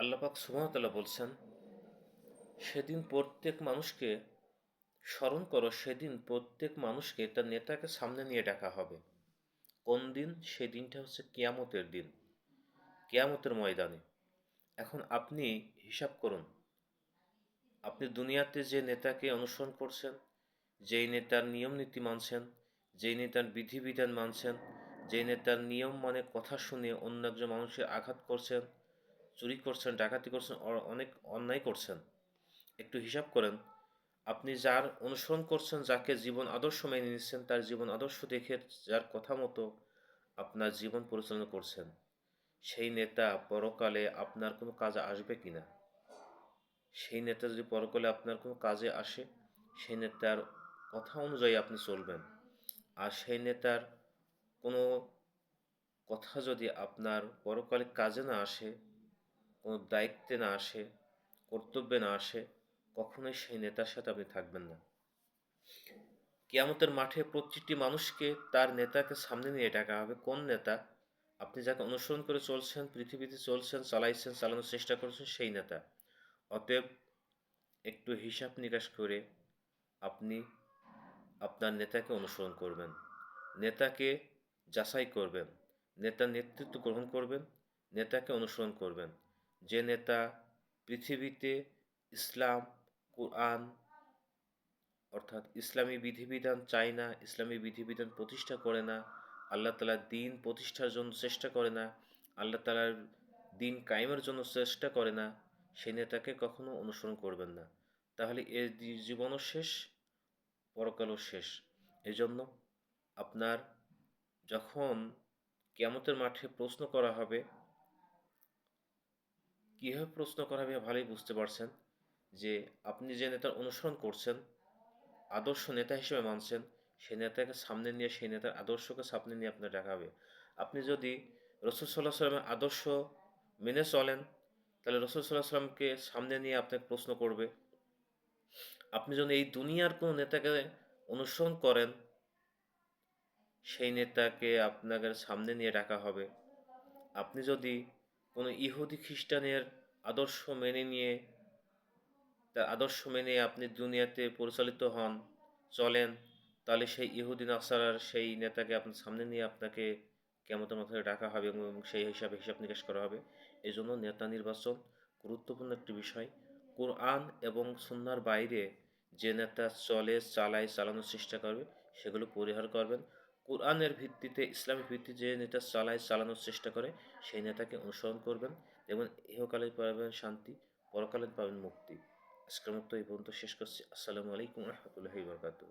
আল্লাপাক সুমতলা বলছেন, সেদিন প্রত্যেক মানুষকে স্মরণ করো, সেদিন প্রত্যেক মানুষকে তার নেতাকে সামনে নিয়ে ডাকা হবে। কোন দিন? সেই দিনটা হচ্ছে কেয়ামতের দিন, কেয়ামতের ময়দানে। এখন আপনি হিসাব করুন, আপনি দুনিয়াতে যে নেতাকে অনুসরণ করছেন, যেই নেতার নিয়ম নীতি মানছেন, যেই নেতার বিধিবিধান মানছেন, যেই নেতার নিয়ম মানে কথা শুনে অন্য একজন মানুষের আঘাত করছেন চুরি করছেন, ডাকাতি করছেন অনেক অন্যায় করছেন। একটু হিসাব করেন, আপনি যার অনুসরণ করছেন, যাকে জীবন আদর্শ মেনে নিচ্ছেন, তার জীবন আদর্শ দেখে যার কথা মতো আপনার জীবন পরিচালনা করছেন, সেই নেতা পরকালে আপনার কোনো কাজে আসবে কি না? সেই নেতা যদি পরকালে আপনার কোনো কাজে আসে, সেই নেতার কথা অনুযায়ী আপনি চলবেন। আর সেই নেতার কোনো কথা যদি আপনার পরকালে কাজে না আসে কোনো দায়িত্বে না আসে, কর্তব্যে না আসে, কখনোই সেই নেতার সাথে আপনি থাকবেন না। কেয়ামতের মাঠে প্রতিটি মানুষকে তার নেতাকে সামনে নিয়ে ডাকা হবে। কোন নেতা? আপনি যাকে অনুসরণ করে চলছেন, পৃথিবীতে চলছেন, চালাইছেন, চালানোর চেষ্টা করছেন, সেই নেতা। অতএব একটু হিসাব নিকাশ করে আপনি আপনার নেতাকে অনুসরণ করবেন। নেতাকে যাচাই করবেন। নেতার নেতৃত্ব গ্রহণ করবেন। নেতাকে অনুসরণ করবেন। যে নেতা পৃথিবীতে ইসলাম, কোরআন, অর্থাৎ ইসলামী বিধিবিধান চায় না, ইসলামী বিধিবিধান প্রতিষ্ঠা করে না, আল্লাহ তালার দিন প্রতিষ্ঠার জন্য চেষ্টা করে না, আল্লাহ তালার দিন কায়েমের জন্য চেষ্টা করে না সেই নেতাকে কখনো অনুসরণ করবেন না। তাহলে এর জীবনও শেষ, পরকালও শেষ। এই জন্য আপনার যখন কেমতের মাঠে প্রশ্ন করা হবে কীভাবে প্রশ্ন করা হবে ভালোই বুঝতে পারছেন যে আপনি যে নেতার অনুসরণ করছেন, আদর্শ নেতা হিসেবে মানছেন, সেই নেতাকে সামনে নিয়ে, সেই নেতার আদর্শকে সামনে নিয়ে আপনার দেখা হবে। আপনি যদি রসুল সাল্লাহ সাল্লামের আদর্শ মেনে চলেন, তাহলে রসুল সাল্লাহ সাল্লামকে সামনে নিয়ে আপনাকে প্রশ্ন করবে। আপনি যদি এই দুনিয়ার কোনো নেতাকে অনুসরণ করেন, সেই নেতাকে আপনাকে সামনে নিয়ে ডাকা হবে। আপনি যদি কোনো ইহুদি খ্রিস্টানের আদর্শ মেনে নিয়ে, তার আদর্শ মেনে আপনি দুনিয়াতে পরিচালিত হন, চলেন, তাহলে সেই ইহুদিন আসার সেই নেতাকে আপনার সামনে নিয়ে আপনাকে কেমতের মাথায় ডাকা হবে এবং সেই হিসাবে হিসাব নিকাশ করা হবে। এই জন্য নেতা নির্বাচন গুরুত্বপূর্ণ একটি বিষয়। কোরআন এবং সন্ন্যার বাইরে যে নেতা চলে, চালায়, চালানোর চেষ্টা করবে, সেগুলো পরিহার করবেন। কোরআনের ভিত্তিতে ইসলামিক ভিত্তি যে নেতা চালায়, চালানোর চেষ্টা করে, সেই নেতাকে অনুসরণ করবেন এবং ইহকালে পাবেন শান্তি পরকালে পাবেন মুক্তি। আজকের মতো এই পর্যন্ত শেষ করছি। আসসালামু আলাইকুম রহমতুল্লাহি বরকাত